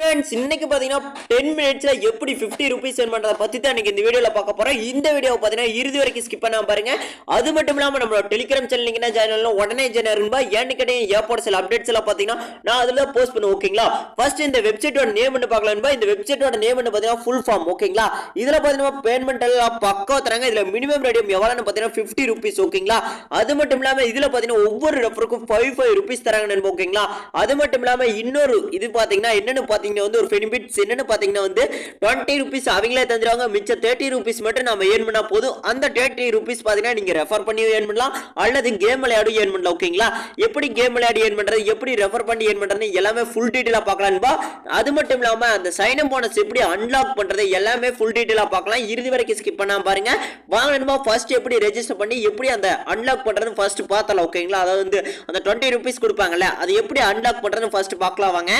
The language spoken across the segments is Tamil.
ஃப்ரெண்ட்ஸ் இன்னைக்கு பார்த்தீங்கன்னா டென் மினிட்ஸில் எப்படி ஃபிஃப்டி ருபீஸ் earn பண்ணுறதை பற்றி தான் நீங்கள் இந்த வீடியோவில் பார்க்க போகிறோம் இந்த வீடியோவை பார்த்தீங்கன்னா இறுதி வரைக்கும் ஸ்கிப் பண்ணாமல் பாருங்க. அது மட்டும் இல்லாமல் நம்மளோட டெலிகிராம் சேனல் சேனலில் உடனே ஜெனரும்பா ஏன்னு கேட்டீங்க ஏர்போர்ட் சில அப்டேட்ஸ் எல்லாம் பார்த்தீங்கன்னா நான் அதில் போஸ்ட் பண்ணுவேன் ஓகேங்களா ஃபர்ஸ்ட் இந்த வெப்சைட்டோட நேம் பண்ணி பார்க்கலாம்பா இந்த வெப்சைட்டோட நேம் பண்ணி பார்த்தீங்கன்னா ஃபுல் ஃபார்ம் ஓகேங்களா இதில் பார்த்தீங்கன்னா பேமெண்ட் எல்லாம் பக்கம் தராங்க. இதில் மினிமம் ரேடியம் எவ்வளோன்னு பார்த்தீங்கன்னா ஃபிஃப்டி ருபீஸ் ஓகேங்களா அது மட்டும் இல்லாமல் இதில் பார்த்தீங்கன்னா ஒவ்வொரு ரெஃபருக்கும் ஃபைவ் ஃபைவ் ருபீஸ் தராங்கன்னு ஓகேங்களா அது மட்டும் இல்லாமல் இன்னொரு இது பார்த்தீங்கன்னா என்னென்னு பார்த்தீங்கன்னா வந்து ஒரு பெனிஃபிட்ஸ் என்னன்னு பார்த்தீங்கன்னா வந்து டுவெண்ட்டி ருபீஸ் அவங்களே தந்துருவாங்க. மிச்சம் தேர்ட்டி ருபீஸ் மட்டும் நம்ம ஏர்ன் பண்ணா போதும். அந்த தேர்ட்டி ருபீஸ் பார்த்தீங்கன்னா நீங்கள் ரெஃபர் பண்ணி ஏர்ன் பண்ணலாம். அல்லது கேம் விளையாடி ஏர்ன் பண்ணலாம் ஓகேங்களா எப்படி கேம் விளையாடி ஏர்ன் பண்ணுறது எப்படி ரெஃபர் பண்ணி ஏர்ன் பண்ணுறது எல்லாமே ஃபுல் டீட்டெயிலாக பார்க்கலாம்பா அது மட்டும் இல்லாமல் அந்த சைன் அப் போனஸ் எப்படி அன்லாக் பண்ணுறது எல்லாமே ஃபுல் டீட்டெயிலாக பார்க்கலாம் இறுதி வரைக்கும் ஸ்கிப் பண்ணாமல் பாருங்க. வாங்க ஃபர்ஸ்ட் எப்படி ரெஜிஸ்டர் பண்ணி எப்படி அந்த அன்லாக் பண்ணுறது ஃபர்ஸ்ட் பார்த்தலாம் ஓகேங்களா அதாவது வந்து அந்த டுவெண்ட்டி ருபீஸ் கொடுப்பாங்கல்ல அது எப்படி அன்லாக் பண்ணுறதுன்னு ஃபர்ஸ்ட் பார்க்கலாம் வாங்க.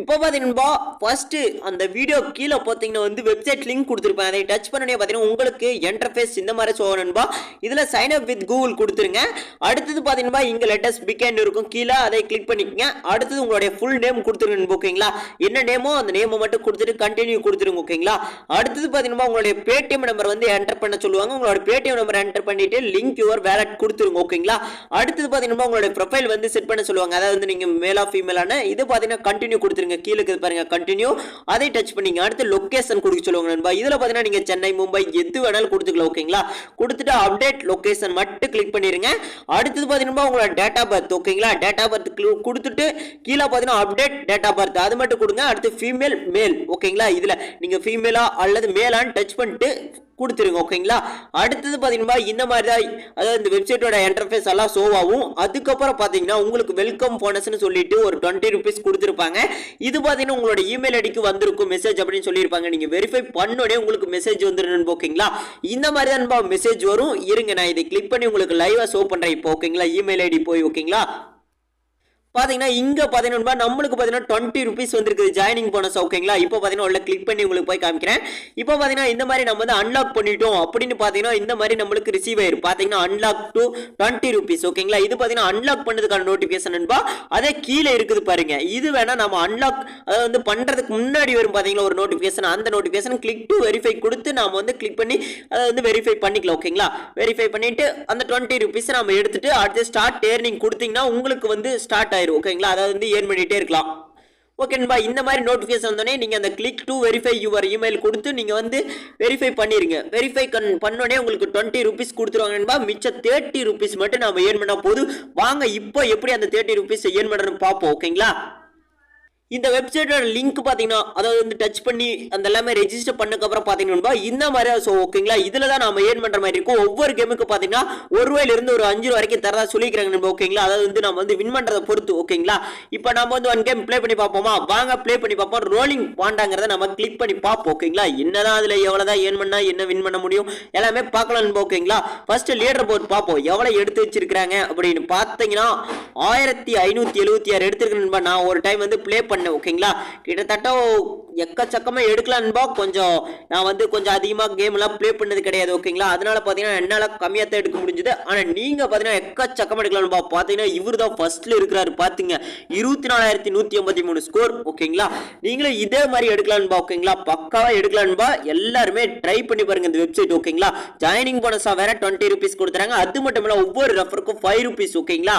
இப்போ பார்த்தீங்கன்னா ஃபர்ஸ்ட் அந்த வீடியோ கீழே பார்த்தீங்கன்னா வந்து வெப்சைட் லிங்க் கொடுத்துருப்பேன். அதை டச் பண்ணனே பார்த்தீங்கன்னா உங்களுக்கு என்டர்ஃபேஸ் இந்த மாதிரி சோகணும்பா இதில் சைன் அப் வித் கூகுள் கொடுத்துருங்க. அடுத்தது பார்த்தீங்கன்னா இங்கே லெட்டஸ்ட் பிகேண்ட் இருக்கும். கீழே அதை கிளிக் பண்ணிக்கங்க. அடுத்தது உங்களுடைய ஃபுல் நேம் கொடுத்துருங்க ஓகேங்களா என்ன நேமோ அந்த நேமை மட்டும் கொடுத்துட்டு கண்டினியூ கொடுத்துருங்க ஓகேங்களா அடுத்தது பார்த்தீங்கன்னா உங்களுடைய பேடிஎம் நம்பர் வந்து என்டர் பண்ண சொல்லுவாங்க. உங்களோட பேடிஎம் நம்பர் என்டர் பண்ணிட்டு லிங்க் யுவர் வேலட் கொடுத்துருங்க ஓகேங்களா அடுத்தது பார்த்தீங்கன்னா உங்களுடைய ப்ரொஃபைல் வந்து செட் பண்ண சொல்லுவாங்க. அதாவது வந்து நீங்கள் மேலா ஃபீமேலான இது பார்த்தீங்கன்னா கண்டினியூ கொடுத்துருங்க. கீழே இருக்குது பாருங்க கண்டினியூ அதை டச் பண்ணிங்க அடுத்து லொகேஷன் கொடுக்க சொல்லுவாங்க நண்பா. இதில் பார்த்தீங்கன்னா நீங்கள் சென்னை மும்பை எது வேணாலும் கொடுத்துக்கலாம் ஓகேங்களா கொடுத்துட்டு அப்டேட் லொக்கேஷன் மட்டும் கிளிக் பண்ணிடுங்க அடுத்தது பார்த்தீங்கன்னா உங்களோட டேட்டா பர்த் ஓகேங்களா டேட்டா பர்த் கொடுத்துட்டு கீழே பார்த்தீங்கன்னா அப்டேட் டேட்டா பர்த் அது மட்டும் கொடுங்க. அடுத்து ஃபீமேல் மேல் ஓகேங்களா இதில் நீங்கள் ஃபீமேலா அல்லது மேலான்னு டச் பண்ணிட்டு கொடுத்துருங்க ஓகேங்களா அடுத்தது பார்த்தீங்கன்னா இந்த மாதிரி தான் அதாவது இந்த வெப்சைட்டோட என்டர்ஃபேஸ் எல்லாம் ஷோ ஆகும். அதுக்கப்புறம் பார்த்தீங்கன்னா உங்களுக்கு வெல்கம் போனஸ்னு சொல்லிட்டு ஒரு டுவெண்ட்டி ருபீஸ் கொடுத்துருப்பாங்க. இது பார்த்தீங்கன்னா உங்களோட இமெயில் ஐடிக்கு வந்திருக்கும் மெசேஜ் அப்படின்னு சொல்லியிருப்பாங்க. நீங்கள் வெரிஃபை பண்ணோடே உங்களுக்கு மெசேஜ் வந்துடும் ஓகேங்களா இந்த மாதிரி தான் மெசேஜ் வரும். இருங்க நான் இதை கிளிக் பண்ணி உங்களுக்கு லைவாக ஷோ பண்ணுறேன் இப்போ ஓகேங்களா இமெயில் ஐடி போய் ஓகேங்களா பார்த்தீங்கன்னா இங்கே பார்த்தீங்கன்னா நம்மளுக்கு பார்த்தீங்கன்னா டுவெண்ட்டி ருபீஸ் வந்துருக்குது. ஜாயினிங் போனஸ் ஓகேங்களா இப்போ பார்த்தீங்கன்னா உள்ள கிளிக் பண்ணி உங்களுக்கு போய் காமிக்கிறேன். இப்போ பார்த்தீங்கன்னா இந்த மாதிரி நம்ம வந்து அன்லாக் பண்ணிட்டோம் அப்படின்னு பார்த்தீங்கன்னா இந்த மாதிரி நம்மளுக்கு ரிசீவ் ஆயிரும். பார்த்தீங்கன்னா அன்லாக் டு டுவெண்ட்டி ருபீஸ் ஓகேங்களா இது பார்த்தீங்கன்னா அன்லாக் பண்ணதுக்கான நோட்டிஃபிகேஷன் என்பா அதே கீழே இருக்குது பாருங்க. இது வேணா நம்ம அன்லாக் அதாவது வந்து பண்ணுறதுக்கு முன்னாடி வரும் பார்த்தீங்களா ஒரு நோட்டிஃபிகேஷன் அந்த நோட்டிஃபிகேஷன் கிளிக் டு வெரிஃபை கொடுத்து நாம வந்து கிளிக் பண்ணி அதை வந்து வெரிஃபை பண்ணிக்கலாம் ஓகேங்களா வெரிஃபை பண்ணிட்டு அந்த டுவெண்ட்டி ருபீஸ் நம்ம எடுத்துட்டு அடுத்து ஸ்டார்ட் ஏர்னிங் கொடுத்தீங்கன்னா உங்களுக்கு வந்து ஸ்டார்ட் ஆயிரும். ஓகேங்களா அதாவது வந்து ஏர்ன் பண்ணிட்டே இருக்கலாம். ஓகேன்பா இந்த மாதிரி நோட்டிஃபிகேஷன் வந்தோடனே நீங்கள் அந்த click to verify your email கொடுத்து நீங்கள் வந்து வெரிஃபை பண்ணிடுங்க வெரிஃபை கண் பண்ணோடனே உங்களுக்கு டுவெண்ட்டி ருபீஸ் கொடுத்துருவாங்கன்பா மிச்சம் தேர்ட்டி ருபீஸ் மட்டும் நம்ம ஏர்ன் பண்ணால் போதும். வாங்க இப்போ எப்படி அந்த தேர்ட்டி ருபீஸ் ஏர்ன் பண்ணுறதுன்னு பார்ப்போம் ஓகேங்களா இந்த வெப்சைட்டோட லிங்க் பார்த்தீங்கன்னா அதாவது வந்து டச் பண்ணி அந்த எல்லாமே ரெஜிஸ்டர் பண்ணக்கப்புறம் பார்த்தீங்கன்னா இந்த மாதிரி ஸோ ஓகேங்களா இதில் தான் நம்ம ஏர்ன் பண்ணுற மாதிரி இருக்கும். ஒவ்வொரு கேமுக்கு பார்த்தீங்கன்னா ஒரு ரூபாயிலிருந்து ஒரு அஞ்சு ரூபா வரைக்கும் தரதா சொல்லிக்கிறாங்க நம்ம ஓகேங்களா அதாவது வந்து நம்ம வந்து வின் பண்ணுறதை பொறுத்து ஓகேங்களா இப்போ நம்ம வந்து ஒன் கேம் ப்ளே பண்ணி பார்ப்போமா? வாங்க ப்ளே பண்ணி பார்ப்போம். ரோலிங் பாண்டாங்கிறத நம்ம கிளிக் பண்ணி பார்ப்போம் ஓகேங்களா என்னதான் அதில் எவ்வளோ தான் ஏர்ன் பண்ணால் என்ன வின் பண்ண முடியும்? எல்லாமே பார்க்கலாம் ஓகேங்களா ஃபர்ஸ்ட் லீடர் போர்ட் பார்ப்போம். எவ்வளோ எடுத்து வச்சிருக்கிறாங்க அப்படின்னு பார்த்தீங்கன்னா ஆயிரத்தி ஐநூற்றி எழுபத்தி ஆறு எடுத்துருக்கேன் நான் ஒரு டைம் வந்து ப்ளே பண்ணேன் ஓகேங்களா? கிட்டத்தட்ட எக்கச்சக்கமாக எடுக்கலான்பா கொஞ்சம் நான் வந்து கொஞ்சம் அதிகமாக கேம்லாம் ப்ளே பண்ணது கிடையாது ஓகேங்களா? அதனால பார்த்தீங்கன்னா என்னால் கம்மியாக தான் எடுக்க முடிஞ்சுது. ஆனால் நீங்கள் பார்த்தீங்கன்னா எக்கச்சக்கமாக எடுக்கலான்பா பார்த்தீங்கன்னா இவர் தான் ஃபர்ஸ்ட்டில் இருக்கிறாரு பார்த்தீங்க இருபத்தி நாலாயிரத்தி நூற்றி ஐம்பத்தி மூணு ஸ்கோர் ஓகேங்களா? நீங்களும் இதே மாதிரி எடுக்கலான்பா ஓகேங்களா? பக்காவாக எடுக்கலான்பா எல்லாருமே ட்ரை பண்ணி பாருங்க இந்த வெப்சைட் ஓகேங்களா? ஜாயினிங் போனஸாக வேறு டுவெண்ட்டி ருபீஸ் கொடுத்துறாங்க. அது மட்டும் இல்லை ஒவ்வொரு ரெஃபருக்கும் ஃபைவ் ருபீஸ் ஓகேங்களா?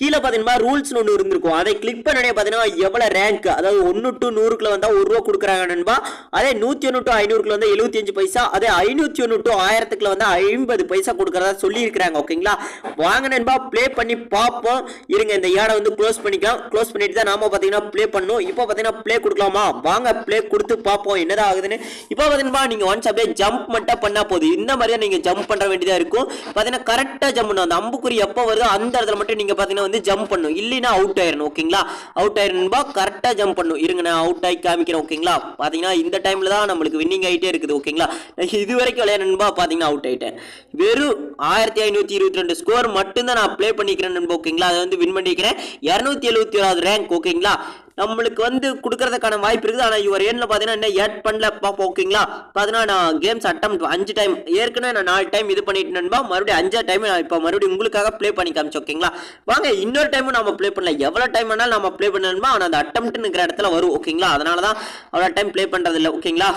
கீழே பார்த்தீங்கன்னா ரூல்ஸ்னு ஒன்று இருந்திருக்கும். அதை கிளிக் பண்ணனே பார்த்தீங்கன்னா எவ்வளோ ரேங்க் அதாவது ஒன்று டு நூறுக்குள்ள வந்தால் ஒரு ரூபா கொடுக்குறாங்க நண்பா. அதே நூற்றி ஒன்று டு ஐநூறுக்குள்ள வந்து எழுபத்தி அஞ்சு பைசா. அதே ஐநூற்றி ஒன்று டு ஆயிரத்துக்குள்ள வந்து ஐம்பது பைசா கொடுக்குறதா சொல்லியிருக்கிறாங்க ஓகேங்களா வாங்க நண்பா ப்ளே பண்ணி பார்ப்போம். இருங்க இந்த ஏடை வந்து க்ளோஸ் பண்ணிக்கலாம். க்ளோஸ் பண்ணிட்டு தான் நாம பார்த்தீங்கன்னா ப்ளே பண்ணணும். இப்போ பார்த்தீங்கன்னா ப்ளே கொடுக்கலாமா? வாங்க ப்ளே கொடுத்து பார்ப்போம். என்னதான் ஆகுதுன்னு. இப்போ பார்த்தீங்கன்னா நீங்கள் ஒன்ஸ் அப்படியே ஜம்ப் மட்டும் பண்ணால் போதும். இந்த மாதிரி நீங்கள் ஜம்ப் பண்ணுற வேண்டியதாக இருக்கும். பார்த்தீங்கன்னா கரெக்டாக ஜம்ப் அந்த அம்புக்குறி எப்போ வருதோ அந்த இடத்துல மட்டும் நீங்கள் பார்த்தீங்கன்னா வந்து ஜம்ப் பண்ணும். இல்லைன்னா அவுட் ஆயிரணும் ஓகேங்களா அவுட் ஆயிரணும்பா கரெக்டாக ஜம்ப் பண்ணும். இருங்க நான் அவுட் ஆகி காமிக்கிறேன் ஓகேங்களா பார்த்தீங்கன்னா இந்த டைமில் தான் நம்மளுக்கு வின்னிங் ஆகிட்டே இருக்குது ஓகேங்களா நான் இது வரைக்கும் விளையாடணும்பா பார்த்தீங்கன்னா அவுட் ஆகிட்டேன் வெறும் ஆயிரத்தி ஐநூற்றி இருபத்தி ரெண்டு ஸ்கோர் மட்டும்தான் நான் ப்ளே பண்ணிக்கிறேன் ஓகேங்களா அதை வந்து வின் பண்ணிக்கிறேன். இரநூத்தி எழுபத்தி ஏழாவது ரேங்க் ஓகேங்களா நம்மளுக்கு வந்து கொடுக்கறதுக்கான வாய்ப்பு இருக்குது. ஆனால் இவர் ஏன்ல பார்த்தீங்கன்னா என்ன ஏட் பண்ணல. பார்ப்போம் ஓகேங்களா? பார்த்தீங்கன்னா நான் கேம்ஸ் அட்டம் அஞ்சு டைம் ஏற்கனவே நான் நாலு டைம் இது பண்ணிட்டு நண்பா. மறுபடியும் அஞ்சா டைம் நான் இப்போ மறுபடியும் உங்களுக்காக ப்ளே பண்ணி காமிச்சு ஓகேங்களா? வாங்க இன்னொரு டைமும் நம்ம ப்ளே பண்ணல எவ்வளோ டைம் வேணாலும் நம்ம ப்ளே பண்ணணுமா ஆனால் அந்த அட்டம்ட்டுங்கிற இடத்துல வரும் ஓகேங்களா? அதனால தான் அவ்வளோ டைம் ப்ளே பண்ணுறது இல்லை ஓகேங்களா?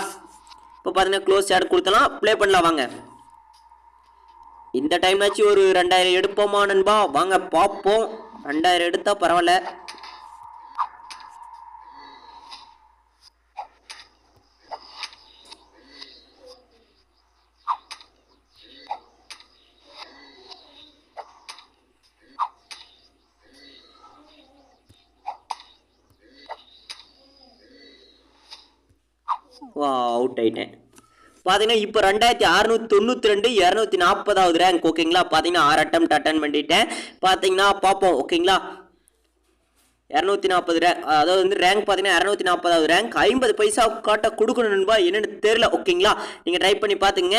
இப்போ பார்த்தீங்கன்னா க்ளோஸ் ஆட் கொடுத்தலாம். ப்ளே பண்ணலாம் வாங்க. இந்த டைம்னாச்சும் ஒரு ரெண்டாயிரம் எடுப்போமா நண்பா? வாங்க பார்ப்போம். ரெண்டாயிரம் எடுத்தால் பரவாயில்ல. அவுட் ஆயிட்டேன். பார்த்தீங்கன்னா இப்போ ரெண்டாயிரத்தி அறுநூத்தி தொண்ணூற்றி ரெண்டு இரநூத்தி நாற்பதாவது ரேங்க் ஓகேங்களா பார்த்தீங்கன்னா ஆறு அட்டம் அட்டன் பண்ணிட்டேன் பார்த்தீங்கன்னா பார்ப்போம் ஓகேங்களா இரநூத்தி நாற்பது ரேங்க் அதாவது வந்து ரேங்க் பார்த்தீங்கன்னா இரநூத்தி நாற்பதாவது ரேங்க் ஐம்பது பைசா காட்ட கொடுக்கணும் நண்பா என்னென்னு தெரில ஓகேங்களா நீங்கள் ட்ரை பண்ணி பார்த்துங்க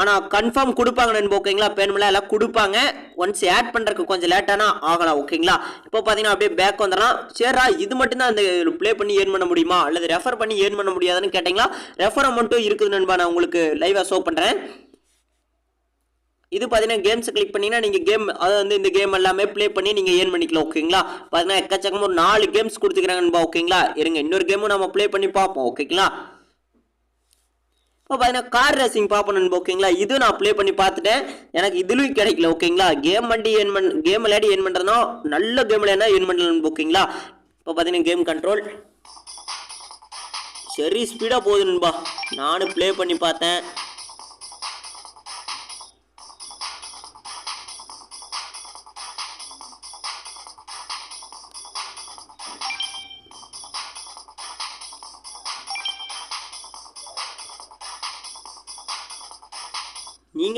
ஆனால் கன்ஃபார்ம் கொடுப்பாங்க நண்பு ஓகேங்களா? பேமெண்ட்லாம் எல்லாம் கொடுப்பாங்க. ஒன்ஸ் ஆட் பண்ணுறதுக்கு கொஞ்சம் லேட்டானா ஆகலாம் ஓகேங்களா? இப்போ பார்த்தீங்கன்னா அப்படியே பேக் வந்துடலாம் சரிரா இது மட்டும்தான் அந்த ப்ளே பண்ணி ஏர்ன் பண்ண முடியுமா? அல்லது ரெஃபர் பண்ணி ஏர்ன் பண்ண முடியாதுன்னு கேட்டிங்களா? ரெஃபர் அமௌண்ட்டும் இருக்குது நண்பா நான் உங்களுக்கு லைவாக ஷோ பண்ணுறேன் இது பார்த்தீங்கன்னா கேம்ஸ் கிளிக் பண்ணிங்கன்னா நீங்கள் கேம் அதாவது வந்து இந்த கேம் எல்லாமே ப்ளே பண்ணி நீங்கள் ஏர்ன் பண்ணிக்கலாம் ஓகேங்களா? பார்த்தீங்கன்னா எக்கச்சக்கமாக ஒரு நாலு கேம்ஸ் கொடுத்துக்கிறாங்கன்பா ஓகேங்களா? இருங்க இன்னொரு கேமும் நம்ம ப்ளே பண்ணி பார்ப்போம் ஓகேங்களா? இப்போ பார்த்தீங்கன்னா கார் ரேசிங் பார்ப்போம் நண்பா ஓகேங்களா? இது நான் ப்ளே பண்ணி பார்த்துட்டேன். எனக்கு இதுலையும் கிடைக்கல ஓகேங்களா? கேம் வண்டி ஏன் பண் கேம் விளையாடி ஏன் பண்ணுறதுனா நல்ல கேம் விளையாடினா ஏன் பண்ணலாம் ஓகேங்களா? இப்போ பார்த்தீங்கன்னா கேம் கண்ட்ரோல் சரி ஸ்பீடாக போகுது நண்பா. நானும் ப்ளே பண்ணி பார்த்தேன்.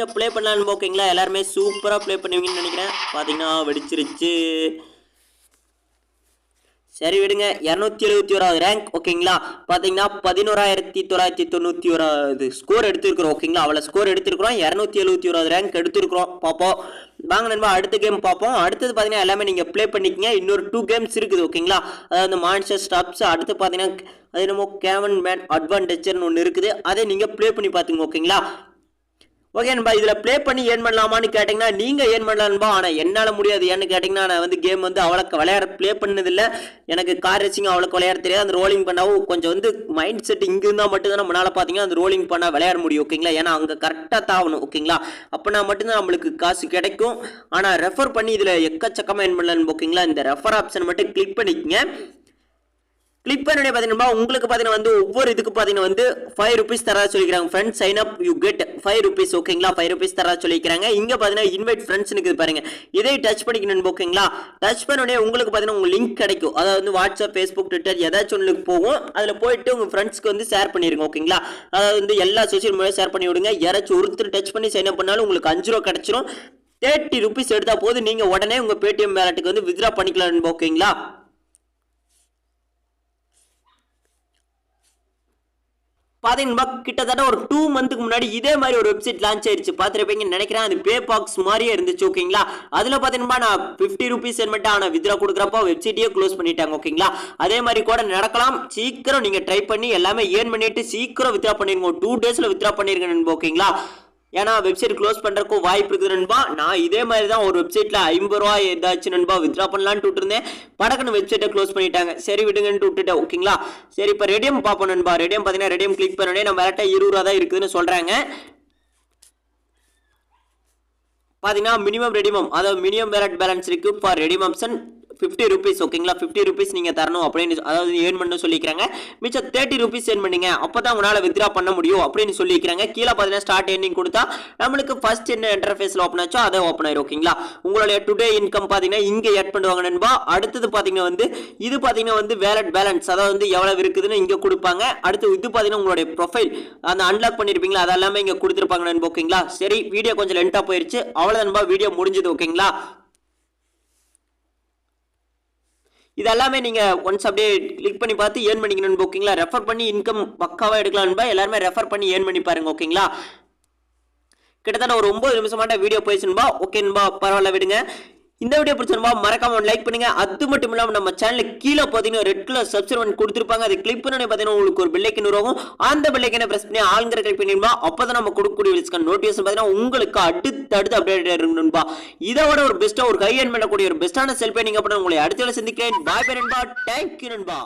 நீங்கள் ப்ளே பண்ணலான்னு ஓகேங்களா எல்லாருமே சூப்பராக ப்ளே பண்ணுவீங்கன்னு நினைக்கிறேன். பார்த்தீங்கன்னா வெடிச்சிருச்சு. சரி விடுங்க. இரநூத்தி எழுபத்தி ஓராவது ரேங்க் ஓகேங்களா பார்த்தீங்கன்னா பதினோராயிரத்தி தொள்ளாயிரத்தி தொண்ணூற்றி ஓராவது ஸ்கோர் எடுத்திருக்கிறோம் ஓகேங்களா அவ்வளோ ஸ்கோர் எடுத்திருக்கிறோம். இரநூத்தி எழுபத்தி ஓராவது ரேங்க் எடுத்திருக்கிறோம். பார்ப்போம் வாங்க நண்பா அடுத்த கேம் பார்ப்போம் அடுத்தது பார்த்தீங்கன்னா எல்லாமே நீங்கள் ப்ளே பண்ணிக்கங்க. இன்னொரு டூ கேம்ஸ் இருக்குது ஓகேங்களா அதாவது மான்ஸ்டர் ஸ்டாப்ஸ் அடுத்து பார்த்தீங்கன்னா அது என்னமோ கேவன் மேன் அட்வான்டேஜர்னு ஒன்று இருக்குது. அதை நீங்கள் ப்ளே பண்ணி பார்த்துங்க ஓகேங்களா ஓகே நண்பா இதில் ப்ளே பண்ணி ஏன் பண்ணலாமான்னு கேட்டிங்கன்னா நீங்கள் ஏன் பண்ணலாம்பா ஆனால் என்னால் முடியாது. ஏன்னு கேட்டிங்கன்னா நான் வந்து கேம் வந்து அவ்வளோக்கு விளையாட ப்ளே பண்ணதில்லை. எனக்கு கார் ரேசிங் அவ்வளோக்கு விளையாட தெரியாது. அந்த ரோலிங் பண்ணாவும் கொஞ்சம் வந்து மைண்ட் செட் இங்கே இருந்தால் மட்டும்தான் நம்மளால் பார்த்தீங்கன்னா அந்த ரோலிங் பண்ணால் விளையாட முடியும் ஓகேங்களா? ஏன்னா அங்கே கரெக்டாக தாவணும் ஓகேங்களா? அப்போனா மட்டும்தான் நம்மளுக்கு காசு கிடைக்கும். ஆனால் ரெஃபர் பண்ணி இதில் எக்கச்சக்கமாக ஏன் பண்ணலான்னு ஓகேங்களா? இந்த ரெஃபர் ஆப்ஷன் மட்டும் கிளிக் பண்ணிக்கங்க. கிளிக் பார்த்தீங்கன்னா உங்களுக்கு பார்த்தீங்கன்னா வந்து ஒவ்வொரு இதுக்கு பார்த்தீங்கன்னா வந்து ஃபைவ் ருபீஸ் தரா சொல்லிக்கிறாங்க. Friends sign up you get five rupees ஓகேங்களா ஃபைவ் ருபீஸ் தரா சொல்லிக்கிறாங்க. இங்கே பார்த்தீங்கன்னா இன்வைட் ஃப்ரெண்ட்ஸ்னு இருக்குது பாருங்க. இதை டச் பண்ணிக்கணும் ஓகேங்களா டச் பண்ணோடனே உங்களுக்கு பார்த்தீங்கன்னா உங்கள் லிங்க் கிடைக்கும். அதாவது வந்து வாட்ஸ்அப் ஃபேஸ்புக் ட்விட்டர் ஏதாச்சும் ஒன்றுக்கு போகும். அதில் போயிட்டு உங்கள் ஃப்ரெண்ட்ஸ்க்கு வந்து ஷேர் பண்ணிடுங்க ஓகேங்களா அதாவது வந்து எல்லா சோஷியல் மீடியா ஷேர் பண்ணி விடுங்க. யாராச்சும் ஒருத்தர் டச் பண்ணி சைன் அப் பண்ணாலும் உங்களுக்கு அஞ்சு ரூபா கிடைச்சிரும். தேர்ட்டி ருபீஸ் எடுத்தால் போது நீங்கள் உடனே உங்கள் பேடிஎம் வேலட்டுக்கு வந்து வித்ரா பண்ணிக்கலாம் ஓகேங்களா பார்த்தீங்கன்னா கிட்டத்தட்ட ஒரு டூ மந்த்துக்கு முன்னாடி இதே மாதிரி ஒரு வெப்சைட் லான்ச் ஆயிருச்சு. பார்த்துருப்பீங்கன்னு நினைக்கிறேன் அது பே பாக்ஸ் மாதிரியே இருந்துச்சு ஓகேங்களா அதில் பார்த்தீங்கன்னா நான் ஃபிஃப்டி ருபீஸ் மட்டும் ஆனால் வித்ரா கொடுக்குறப்போ வெப்சைட்டையே க்ளோஸ் பண்ணிட்டாங்க ஓகேங்களா அதே மாதிரி கூட நடக்கலாம். சீக்கிரம் நீங்கள் ட்ரை பண்ணி எல்லாமே ஏர்ன் பண்ணிட்டு சீக்கிரம் வித்ரா பண்ணிருங்க. டூ டேஸில் வித்ரா பண்ணிருங்க ஓகேங்களா ஏன்னா வெப்சைட் க்ளோஸ் பண்ணுறக்கும் வாய்ப்பு இருக்குது நண்பா. நான் இதே மாதிரி தான் ஒரு வெப்சைட்டில் ஐம்பது ரூபா ஏதாச்சும் நண்பா வித்ரா பண்ணலான்ட்டு விட்டுருந்தேன். படக்குன்னு வெப்சைட்டை க்ளோஸ் பண்ணிட்டாங்க. சரி விடுங்கன்ட்டு விட்டுட்டேன். ஓகேங்களா சரி இப்போ ரெடியம் பார்ப்போம் நண்பா. ரெடியம் பார்த்தீங்கன்னா ரெடியம் கிளிக் பண்ணோடனே நம்ம வேலைட்ட இருபது ரூபா தான் இருக்குதுன்னு சொல்கிறாங்க பார்த்தீங்கன்னா மினிமம் ரெடிமம் அதாவது மினிமம் வேலட் பேலன்ஸ் இருக்குது for redeem option fifty rupees ஓகேங்களா ஃபிஃப்டி ருபீஸ் நீங்கள் தரணும் அப்படின்னு அதாவது ஏர்ன் பண்ண சொல்லிக்கிறாங்க. மிச்சம் தேர்ட்டி ருபீஸ் ஏர்ன் பண்ணீங்க. அப்போ தான் உங்களால் வித்ரா பண்ண முடியும் அப்படின்னு சொல்லிக்கிறாங்க. கீழே பார்த்தீங்கன்னா ஸ்டார்ட் ஏர்னிங் கொடுத்தா நம்மளுக்கு ஃபர்ஸ்ட் என்ன இன்டர்ஃபேஸில் ஓப்பன் ஆச்சோ அதை ஓப்பன் ஆயிரும் ஓகேங்களா உங்களுடைய டுடே இன்கம் பார்த்தீங்கன்னா இங்கே ஆட் பண்ணுவாங்க நண்பா. அடுத்தது பார்த்தீங்கன்னா வந்து இது பார்த்தீங்கன்னா வந்து வேலட் பேலன்ஸ் அதாவது வந்து எவ்வளவு இருக்குதுன்னு இங்கே கொடுப்பாங்க. அடுத்து இது பார்த்தீங்கன்னா உங்களுடைய ப்ரொஃபைல் அந்த அன்லாக் பண்ணியிருப்பீங்களா அதெல்லாமே இங்கே கொடுத்துருப்பாங்க நண்பா ஓகேங்களா சரி வீடியோ கொஞ்சம் லென்ட்டாக போயிருச்சு. அவ்வளோ நண்பா. வீடியோ முடிஞ்சது ஓகேங்களா இது எல்லாமே ஒன்ஸ் அப்படியே கிளிக் பண்ணி பார்த்து ஏர்ன் பண்ணிக்கணும் ஓகேங்களா ரெஃபர் பண்ணி இன்கம் பக்காவாக எடுக்கலாம்பா எல்லாருமே ரெஃபர் பண்ணி ஏர்ன் பண்ணி பாருங்க ஓகேங்களா கிட்டத்தட்ட ஒரு ஒன்பது நிமிஷமாட்ட வீடியோ போயிடுச்சுன்பா ஓகேன்பா பரவாயில்ல விடுங்க. இந்த வீடியோ பிடிச்சிருந்தா மறக்காம லைக் பண்ணுங்க. அது மட்டும் இல்லாம நம்ம சேனலுக்கு கீழே பார்த்தீங்கன்னா ரெட் கலர் சப்ஸ்கிரைப் கொடுத்துருப்பாங்க. அதை கிளிக் பண்ணி பார்த்தீங்கன்னா உங்களுக்கு ஒரு பெல்லைக்கன் உருவாகும் அந்த பெல்லைக்கனை பிரஸ் பண்ணி ஆளுங்கிற கிளிக் பண்ணிடுமா அப்பதான் நம்ம கொடுக்கக்கூடிய வீடியோஸ்க்கான நோட்டிஃபிகேஷன் பார்த்தீங்கன்னா உங்களுக்கு அடுத்து அடுத்து அப்டேட் இருக்கணும்பா இதை விட ஒரு பெஸ்ட்டாக ஒரு கை ஹேண்ட் பண்ணக்கூடிய ஒரு பெஸ்ட்டான செல்ஃபை நீங்கள் அப்படின்னு உங்களை அடுத்த சந்திக்கிறேன். பாய் பை நண்பா. தேங்க்யூ நண்பா.